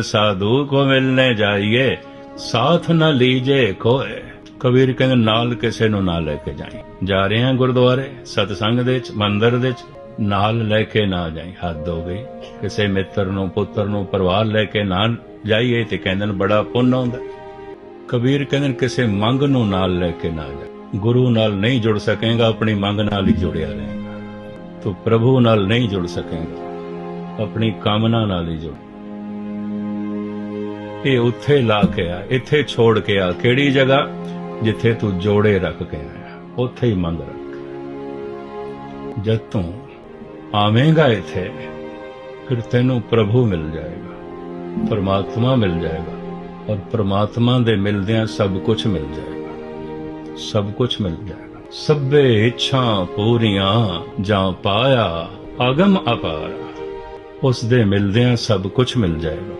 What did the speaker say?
ਸਾਧੂ ਕੋ ਮਿਲਨੇ ਜਾਈਏ, ਸਾਥ ਨਾ ਲੀਜੇ ਕੋਏ। ਕਬੀਰ ਕਹਿੰਦੇ, ਨਾਲ ਕਿਸੇ ਨੂੰ ਨਾ ਲੈ ਕੇ ਜਾਈ। ਜਾ ਰਹੇ ਹਾਂ ਗੁਰਦੁਆਰੇ, ਸਤਸੰਗ ਦੇ ਚ ਮੰਦਿਰ ਦੇ ਚ ਨਾਲ ਲੈ ਕੇ ਨਾ ਜਾਈ। ਹੱਦ ਹੋ ਗਈ। ਕਿਸੇ ਮਿੱਤਰ ਨੂੰ, ਪੁੱਤਰ ਨੂੰ ਪਰਿਵਾਰ ਲੈ ਕੇ ਨਾ ਜਾਈਏ ਤੇ ਕਹਿੰਦੇ ਨੇ, ਬੜਾ ਪੁੰਨ ਆਉਂਦਾ। ਕਬੀਰ ਕਹਿੰਦੇ ਕਿਸੇ ਮੰਗ ਨੂੰ ਨਾਲ ਲੈ ਕੇ ਨਾ ਜਾ ਗੁਰੂ ਨਾਲ ਨਹੀਂ ਜੁੜ ਸਕੇਗਾ, ਆਪਣੀ ਮੰਗ ਨਾਲ ਹੀ ਜੁੜਿਆ ਰਹੇਗਾ ਤੂੰ ਪ੍ਰਭੂ ਨਾਲ ਨਹੀਂ ਜੁੜ ਸਕੇਗਾ, ਆਪਣੀ ਕਾਮਨਾ ਨਾਲ ਹੀ ਜੁੜ। ਇਹ ਉੱਥੇ ਲਾ ਕੇ ਆ, ਇੱਥੇ ਛੋੜ ਕੇ ਆ। ਕਿਹੜੀ ਜਗ੍ਹਾ? ਜਿੱਥੇ ਤੂੰ ਜੋੜੇ ਰੱਖ ਕੇ ਆਇਆ। ਉੱਥੇ ਹੀ ਮੰਗ ਰੱਖ। ਜਦ ਤੂੰ ਆਵੇਂਗਾ ਇੱਥੇ, ਫਿਰ ਤੈਨੂੰ ਪ੍ਰਭੂ ਮਿਲ ਜਾਏਗਾ, ਪਰਮਾਤਮਾ ਮਿਲ ਜਾਏਗਾ, ਔਰ ਪਰਮਾਤਮਾ ਦੇ ਮਿਲਦਿਆਂ ਸਭ ਕੁਝ ਮਿਲ ਜਾਏਗਾ। ਸਭ ਕੁਝ ਮਿਲ ਜਾਏਗਾ। ਸਭੇ ਇੱਛਾ ਪੂਰੀਆਂ, ਜਾਂ ਪਾਇਆ, ਅਗਮ ਅਪਾਰ। ਉਸ ਦੇ ਮਿਲਦਿਆਂ ਸਭ ਕੁਝ ਮਿਲ ਜਾਏਗਾ।